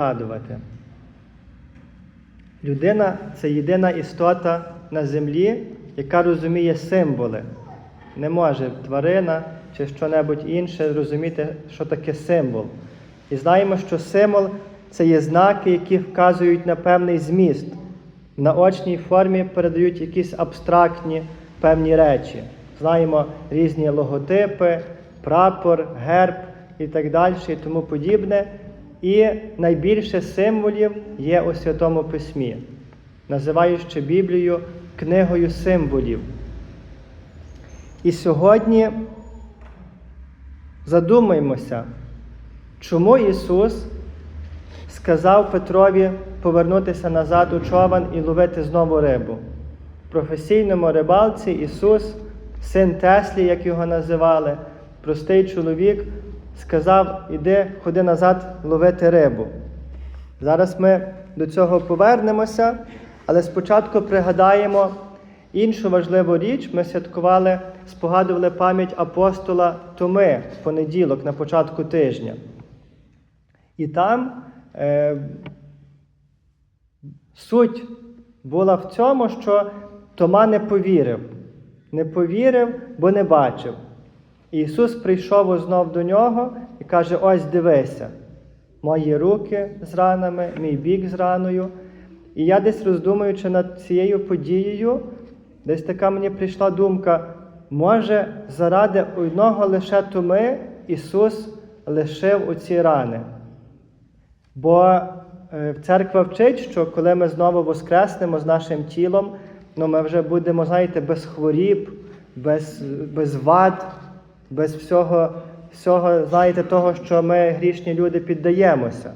згадувати. Людина це єдина істота на землі, яка розуміє символи. Не може тварина чи що-небудь інше розуміти, що таке символ. І знаємо, що символ це є знаки, які вказують на певний зміст. В наочній формі передають якісь абстрактні певні речі. Знаємо різні логотипи, прапор, герб і так далі, і тому подібне. І найбільше символів є у Святому Письмі, називаючи Біблію книгою символів. І сьогодні задумаємося, чому Ісус сказав Петрові повернутися назад у човен і ловити знову рибу. В професійному рибалці Ісус, син Теслі, як його називали, простий чоловік, сказав: іди, ходи назад ловити рибу. Зараз ми до цього повернемося, але спочатку пригадаємо іншу важливу річ. Ми святкували, спогадували пам'ять апостола Томи в понеділок на початку тижня. І там е, суть була в цьому, що Тома не повірив. Не повірив, бо не бачив. Ісус прийшов знов до нього і каже: Ось дивися, мої руки з ранами, мій бік з раною. І я десь роздумуючи над цією подією, десь така мені прийшла думка, може, заради одного лише Томи Ісус лишив оці рани. Бо е, церква вчить, що коли ми знову воскреснемо з нашим тілом, ну ми вже будемо, знаєте, без хворіб, без, без вад, без всього, всього, знаєте, того, що ми грішні люди піддаємося.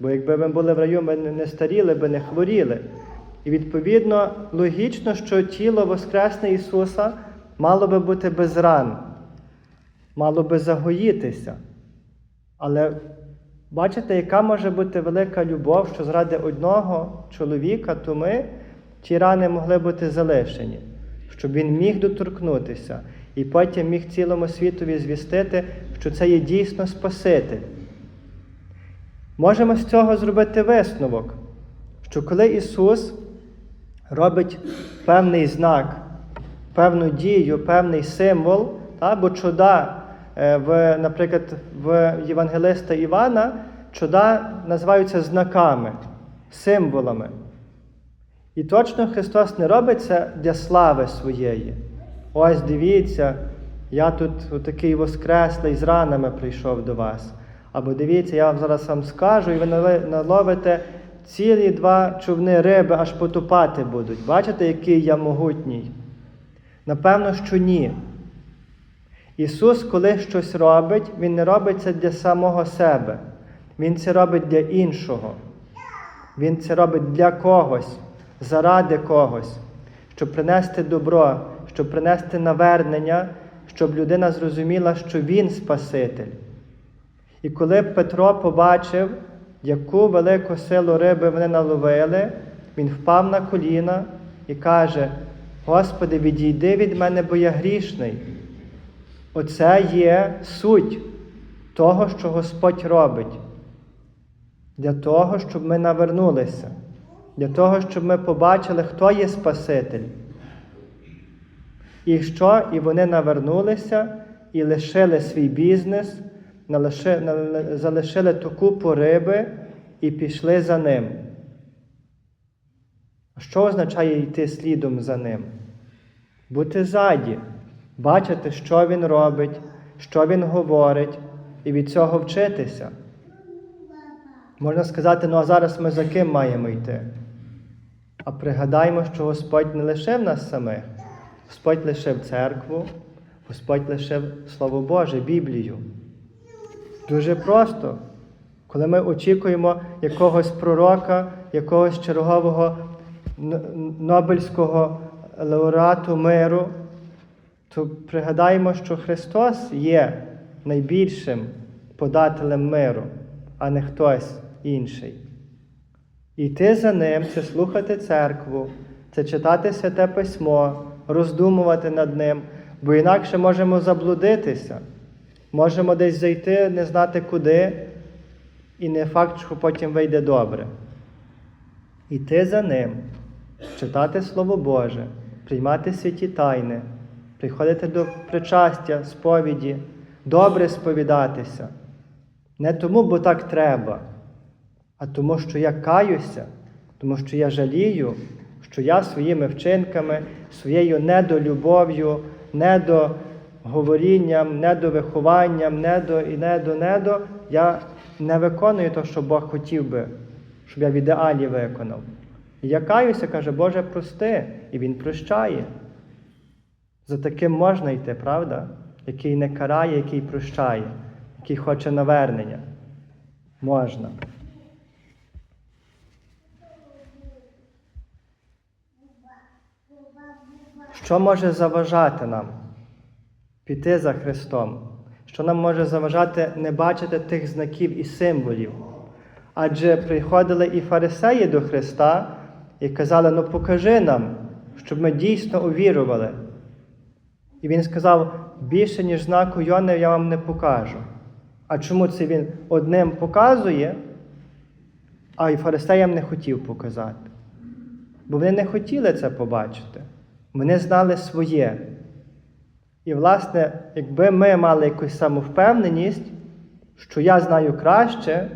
Бо якби ми були в раю, ми не старіли би, не хворіли. І відповідно логічно, що тіло Воскресне Ісуса мало би бути без ран, мало би загоїтися. Але бачите, яка може бути велика любов, що заради одного чоловіка, то ми ті рани могли бути залишені, щоб він міг доторкнутися і потім міг цілому світові звістити, що це є дійсно Спаситель. Можемо з цього зробити висновок, що коли Ісус робить певний знак, певну дію, певний символ, та, бо чуда, е, в, наприклад, в Євангелиста Івана, чуда називаються знаками, символами. І точно Христос не робить це для слави своєї. Ось дивіться, я тут такий воскреслий з ранами прийшов до вас. Або дивіться, я вам зараз вам скажу, і ви наловите цілі два човни риби, аж потопати будуть. Бачите, який я могутній? Напевно, що ні. Ісус, коли щось робить, Він не робить це для самого себе. Він це робить для іншого. Він це робить для когось, заради когось, щоб принести добро, щоб принести навернення, щоб людина зрозуміла, що Він Спаситель. І коли Петро побачив, яку велику силу риби вони наловили, він впав на коліна і каже: Господи, відійди від мене, бо я грішний. Оце є суть того, що Господь робить. Для того, щоб ми навернулися, для того, щоб ми побачили, хто є Спаситель. І що? І вони навернулися і лишили свій бізнес, залишили ту купу риби і пішли за ним. Що означає йти слідом за ним? Бути ззаді, бачити, що він робить, що він говорить, і від цього вчитися. Можна сказати, ну а зараз ми за ким маємо йти? А пригадаймо, що Господь не лишив нас самих. Господь лишив церкву, Господь лишив Слово Боже, Біблію. Дуже просто, коли ми очікуємо якогось пророка, якогось чергового Нобельського лауреату миру, то пригадаємо, що Христос є найбільшим подателем миру, а не хтось інший. Йти за ним це слухати церкву, це читати святе письмо, роздумувати над ним, бо інакше можемо заблудитися, можемо десь зайти, не знати куди, і не факт, що потім вийде добре. Іти за ним, читати Слово Боже, приймати святі тайни, приходити до причастя, сповіді, добре сповідатися. Не тому, бо так треба, а тому, що я каюся, тому що я жалію, що я своїми вчинками, своєю недолюбов'ю, недоговорінням, недовихованням, недо і недо, недо, я не виконую те, що Бог хотів би, щоб я в ідеалі виконав. І я каюся, каже, Боже, прости, і Він прощає. За таким можна йти, правда? Який не карає, який прощає, який хоче навернення. Можна. Що може заважати нам піти за Христом? Що нам може заважати не бачити тих знаків і символів? Адже приходили і фарисеї до Христа і казали: ну покажи нам, щоб ми дійсно увірували. І він сказав: більше, ніж знаку Йона, я вам не покажу. А чому це він одним показує, а й фарисеям не хотів показати? Бо вони не хотіли це побачити. Вони знали своє. І, власне, якби ми мали якусь самовпевненість, що я знаю краще,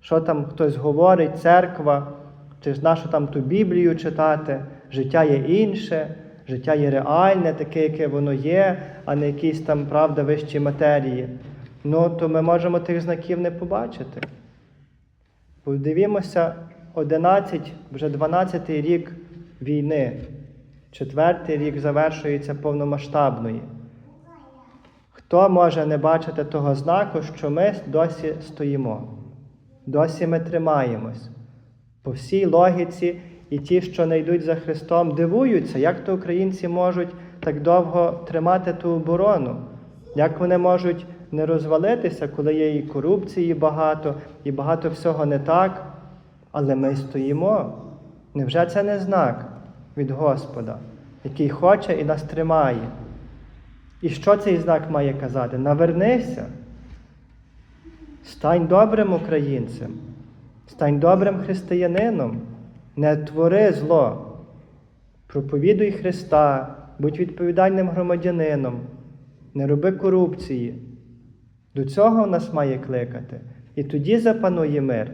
що там хтось говорить, церква, чи ж нашу там ту Біблію читати, життя є інше, життя є реальне, таке, яке воно є, а не якісь там правда вищі матерії, ну то ми можемо тих знаків не побачити. Подивімося, 11, вже 12 рік війни. Четвертий рік завершується повномасштабної. Хто може не бачити того знаку, що ми досі стоїмо? Досі ми тримаємось. По всій логіці, і ті, що не йдуть за Христом, дивуються, як то українці можуть так довго тримати ту оборону, як вони можуть не розвалитися, коли є і корупції багато, і багато всього не так. Але ми стоїмо. Невже це не знак від Господа, який хоче і нас тримає? І що цей знак має казати? Навернися. Стань добрим українцем, стань добрим християнином, не твори зло. Проповідуй Христа, будь відповідальним громадянином, не роби корупції. До цього нас має кликати. І тоді запанує мир.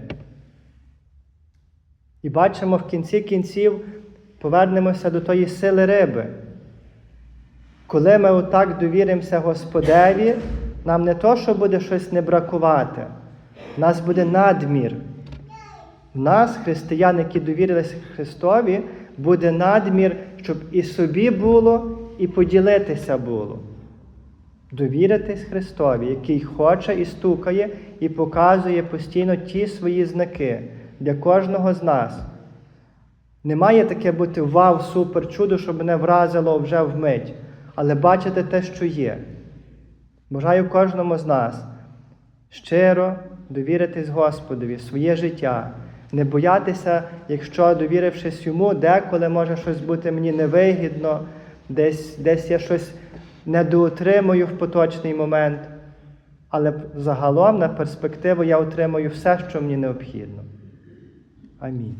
І бачимо в кінці кінців, повернемося до тої сили риби. Коли ми отак довіримося Господеві, нам не то, що буде щось не бракувати, в нас буде надмір. В нас, християн, які довірилися Христові, буде надмір, щоб і собі було, і поділитися було. Довіритись Христові, який хоче і стукає, і показує постійно ті свої знаки для кожного з нас. Не має таке бути вау, супер, чудо, щоб мене вразило вже вмить, але бачити те, що є. Бажаю кожному з нас щиро довіритись Господові, своє життя, не боятися, якщо довірившись йому, деколи може щось бути мені невигідно, десь, десь я щось недоотримую в поточний момент. Але загалом на перспективу я отримую все, що мені необхідно. Амінь.